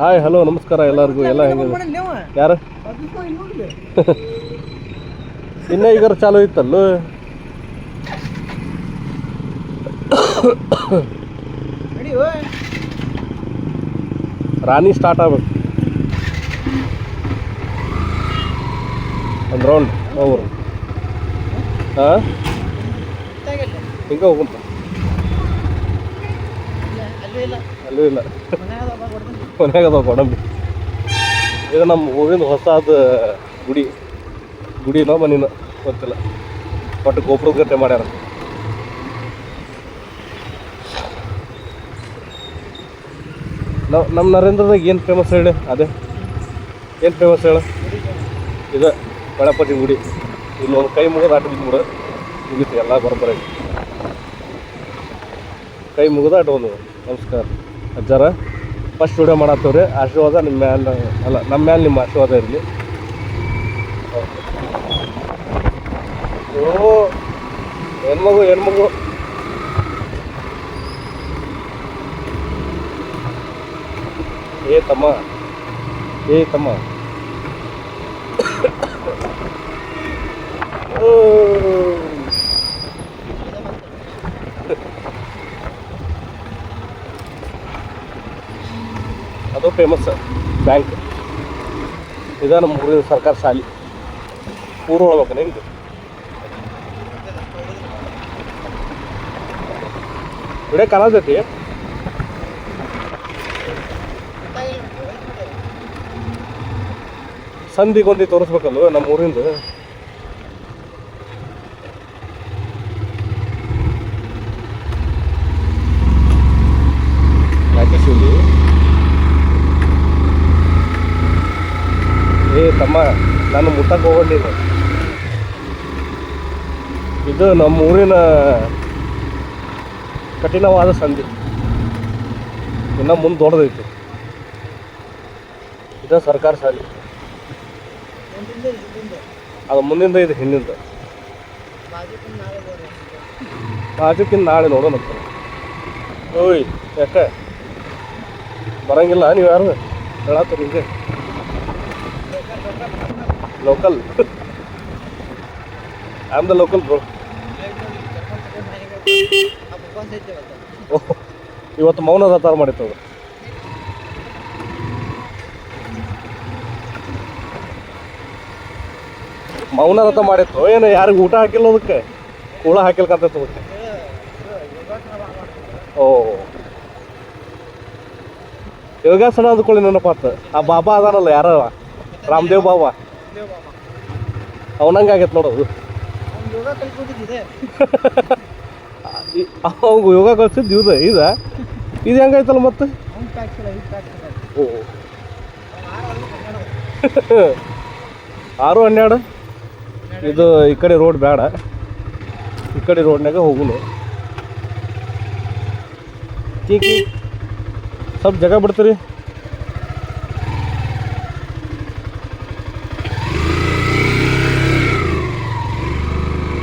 Hi hello ನಮಸ್ಕಾರ ಎಲ್ಲರಿಗೂ. ಎಲ್ಲ ಹೆಂಗ? ಯಾರು? ಇನ್ನ ಈಗ ಚಾಲು ಇತ್ತಲ್ಲ? ರಾಣಿ ಸ್ಟಾರ್ಟ್ ಆಗ್ಬೇಕು. ಒಂದು ರೌಂಡ್ ಅವರು ಹಾಂ? ಹಿಂಗೆ ಹೋಗುಂತ ಅಲ್ಲೂ ಇಲ್ಲ. ಮನ್ಯಾಗ ಅದಾವ ಕೊಡಂಬಿ ಇದು ನಮ್ಮ ಊರಿನ ಹೊಸದ ಗುಡಿ. ಗುಡಿನೋ ಮನಿನೋ ಗೊತ್ತಿಲ್ಲ. ಒಟ್ಟು ಗೋಪುರದ ಗತೆ ಮಾಡ್ಯಾರ. ನಾವು ನಮ್ಮ ನರೇಂದ್ರದಾಗ ಏನು ಫೇಮಸ್ ಹೇಳಿ ಅದೇ? ಏನು ಫೇಮಸ್ ಹೇಳು? ಇದು ಗಣಪತಿ ಗುಡಿ. ಇಲ್ಲಿ ಒಂದು ಕೈ ಮುಗಿದು ಆಟ ಬಿದ್ದು ಮುಗೀತು ಎಲ್ಲ ಬರೋಬ್ಬರ ಕೈ ಮುಗಿದು ಆಟ ಒಂದು. ನಮಸ್ಕಾರ. ಅಜ್ಜಾರ ಫಸ್ಟ್ ವಿಡಿಯೋ ಮಾಡತ್ತವ್ರಿ. ಆಶೀರ್ವಾದ ನಿಮ್ಮ ಮ್ಯಾಲ, ಅಲ್ಲ ನಮ್ಮ ಮ್ಯಾಲೆ ನಿಮ್ಮ ಆಶೀರ್ವಾದ ಇರಲಿ. ಓ, ಹೆಣ್ಮಗು ಹೆಣ್ಮಗು. ಏ ತಮ್ಮ ಏ ತಮ್ಮ. ಅದು ಫೇಮಸ್ ಬ್ಯಾಂಕ್ ಇದ ನಮ್ಮ ಊರಿನ ಸರ್ಕಾರ ಶಾಲೆ. ಊರು ಒಳಬೇಕು ನಿಮ್ದು ವಿಡಿಯೋ ಕಾಣತೈತಿ ಸಂಧಿಗೊಂದಿ ತೋರಿಸ್ಬೇಕಲ್ವ ನಮ್ಮ ಊರಿಂದ ಯಾಕೆ ಶಿವಲಿ ಏ ತಮ್ಮ ನಾನು ಮುಟ್ಟಕ್ಕೆ ಹೋಗಲಿಲ್ಲ. ಇದು ನಮ್ಮ ಊರಿನ ಕಠಿಣವಾದ ಸಂಧಿ. ಇನ್ನು ಮುಂದೆ ದೊಡ್ಡದೈತಿ. ಇದು ಸರ್ಕಾರ ಶಾಲೆ ಅದು ಮುಂದಿಂದ ಇದು ಹಿಂದಿಂದ. ಬಾಜುಕಿಂದ ನಾಳೆ ನೋಡೋಣ ಓಯ್, ಯಾಕೆ? ಬರಂಗಿಲ್ಲ, ನೀವು ಯಾರು ಹೇಳತ್ತೀರಿ ಹಿಂಗೆ? Local I am the local bro ಇವತ್ತು ಮೌನ ರಥಾರ ಮಾಡಿತ್ತು ಅವರು. ಮೌನ ರಥ ಮಾಡಿತ್ತು. ಏನು, ಯಾರಿಗೆ ಊಟ ಹಾಕಿಲ್ಲ ಅದಕ್ಕೆ? ಕೂಳ ಹಾಕಿಲ್ಕಂತ ಅದಕ್ಕೆ. ಓ. ಯೋಗಾಸನ ಅಂದ್ಕೊಳ್ಳಿ ನೆನಪಾತ ಆ ಬಾಬಾ ಅದಾನಲ್ಲ ಯಾರ ರಾಮದೇವ್ ಬಾಬಾ. ಅವನಂಗೆ ಆಗೈತೆ ನೋಡೋದು ಅವಾಗ ಯೋಗ ಕಲ್ಸಿದ್ದು ಇದು ಇದ ಇದು ಹೆಂಗೈತಲ್ಲ ಮತ್ತೆ? ಓ. ಆರು ಹನ್ನೆರಡು? ಇದು ಈ ಕಡೆ ರೋಡ್ ಬೇಡ. ಈ ಕಡೆ ರೋಡ್ನಾಗ ಹೋಗುನು. ಸ್ವಲ್ಪ ಜಾಗ ಬಿಡ್ತೀರಿ.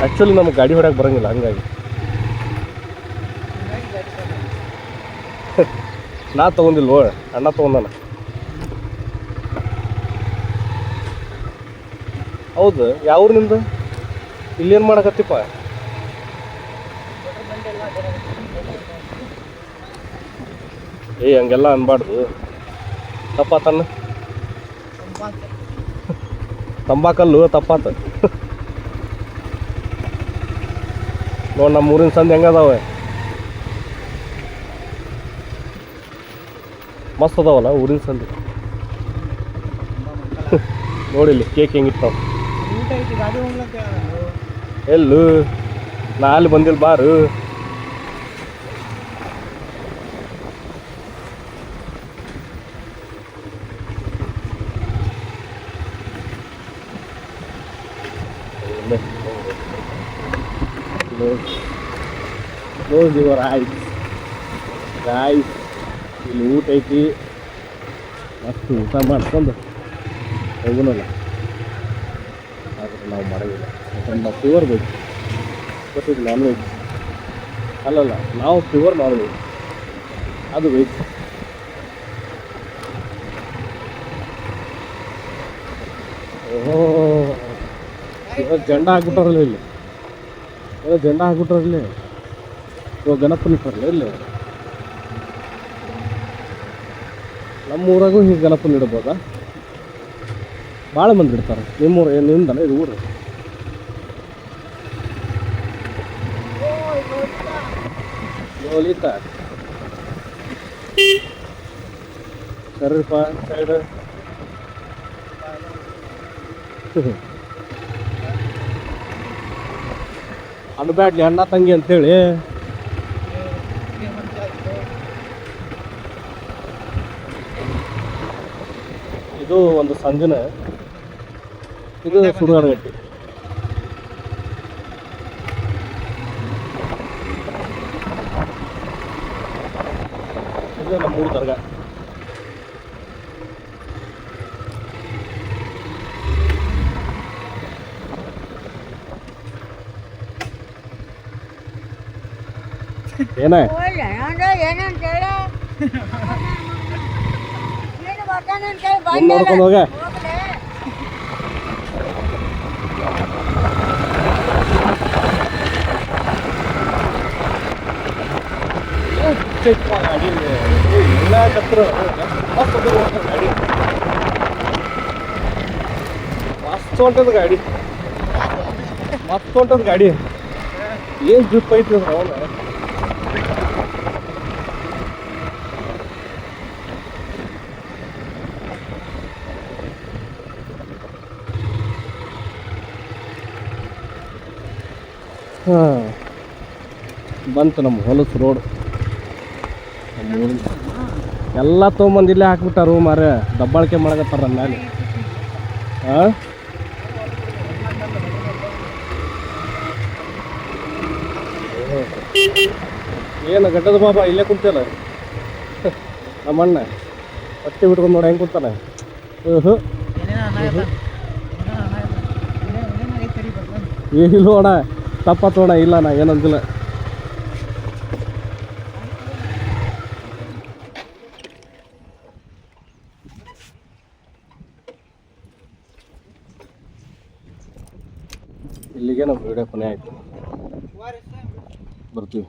ಆ್ಯಕ್ಚುಲಿ ನಮಗೆ ಗಾಡಿ ಹೊಡ್ಯಕ್ಕೆ ಬರಂಗಿಲ್ಲ ಹಂಗಾಗಿ. ನಾ ತೊಗೊಂದಿಲ್ವೋ ಅಣ್ಣ ತೊಗೊಂಡಾನ. ಹೌದು ಯಾವ ನಿಂದು ಇಲ್ಲೇನು ಮಾಡಕತ್ತಿಪ್ಪ? ಏ ಹಂಗೆಲ್ಲ ಅನ್ಬಾರ್ದು. ತಪ್ಪಾತನ್ನ ತಂಬಾಕಲ್ಲು ತಪ್ಪಾತ. ನೋಡಿ ನಮ್ಮ ಊರಿನ ಸಂದಿ ಹೆಂಗದಾವೆ? ಮಸ್ತ್ ಅದಾವಲ್ಲ ಊರಿನ ಸಂದಿ? ನೋಡಿಲ್ಲಿ ಕೇಕ್ ಹೆಂಗಿರ್ತಾವ ಎಲ್ಲು? ನಾ ಅಲ್ಲಿ ಬಂದಿಲ್ಲ ಬಾರು. Close, close your eyes. Guys, ಇಲ್ಲಿ ಊಟ ಐತಿ. ಮಸ್ತ್ ಊಟ ಮಾಡ್ಕೊಂಡು ಹೋಗೋಣಲ್ಲ ಆದರೆ ನಾವು ಮಾಡೋದಿಲ್ಲ ಯಾಕಂದ್ರೆ ನಾವು ಪ್ಯೂರ್ ಬೇಕು ಬಟ್ ಇದು ನಾನ್ ವೆಜ್ ಅಲ್ಲಲ್ಲ ನಾವು ಪ್ಯೂರ್ ಮಾಡಬೇಕು ಅದು ವೆಜ್ ಓಹೋ ಜಂಡ ಹಾಕ್ಬಿಟ್ಟಾರಲ್ಲ ಇಲ್ಲಿ. ಏನೋ ಜಂಡ ಹಾಕ್ಬಿಟ್ರಲ್ಲಿ ಗಣಪನ ಇಟ್ಟಾರಲ್ಲ ಇಲ್ಲಿ. ನಮ್ಮ ಊರಾಗೂ ಹೀಗೆ ಗಣಪನ ಇಡ್ಬೋದಾ? ಭಾಳ ಮಂದಿ ಇಡ್ತಾರೆ. ನಿಮ್ಮೂರು ಏನು ನಿಮ್ದಲ್ಲ ಇದು ಊರು? ಲೋಲಿತ. ಸರಿಪ್ಪ ಸೈಡ್. ಅನ್ಬ್ಯಾಡ್ಲಿ ಅಣ್ಣ ತಂಗಿ ಅಂತೇಳಿ. ಇದು ಒಂದು ಸಂಜನ. ಇದು ಸುಡುಗಾಡಗಟ್ಟಿ ಇದು ನಮ್ಮೂರು ದರ್ಗಾ. ಏನೇ? ನೋಡ್ಕೊಂಡು ಹೋಗ ಎಲ್ಲ ಕತ್ರ ಗಾಡಿ ಮಸ್ತ್ ಹೊಂಟದ ಗಾಡಿ ಮಸ್ತ್ ಹೊಂಟದ ಗಾಡಿ. ಏನ್ ಗ್ರಿಪ್ ಐತಿ ಅದ್ರ ಅವನ? ಹಾ. ಬಂತು ನಮ್ಮ ಹೊಲಸು ರೋಡ್. ಎಲ್ಲ ತೊಗೊಂಬಂದು ಇಲ್ಲೇ ಹಾಕ್ಬಿಟ್ಟಾರು ಮಾರ. ದಬ್ಬಾಳಿಕೆ ಮಾಡಕತ್ತಾರ ಮ್ಯಾಲೆ. ಹಾಂ ಏನು ಗಡ್ಡದ ಬಾಬಾ ಇಲ್ಲೇ ಕುಂತಲ್ಲ ನಮ್ಮ ಅಣ್ಣ. ಹೊಟ್ಟೆ ಬಿಟ್ಕೊಂಡು ನೋಡಿ ಹೆಂಗೆ ಕುಂತಾನೆ? ಹ್ಞೂ ಇಲ್ಲ ಅಣ್ಣ. ತಪ್ಪತ್ತೋಣ ಇಲ್ಲ ನಾ ಏನಂದಿಲ್ಲ ಇಲ್ಲಿಗೆ ನಮ್ಮ ವಿಡಿಯೋ ಕೊನೆ ಆಯಿತು. ಬರ್ತೀವಿ.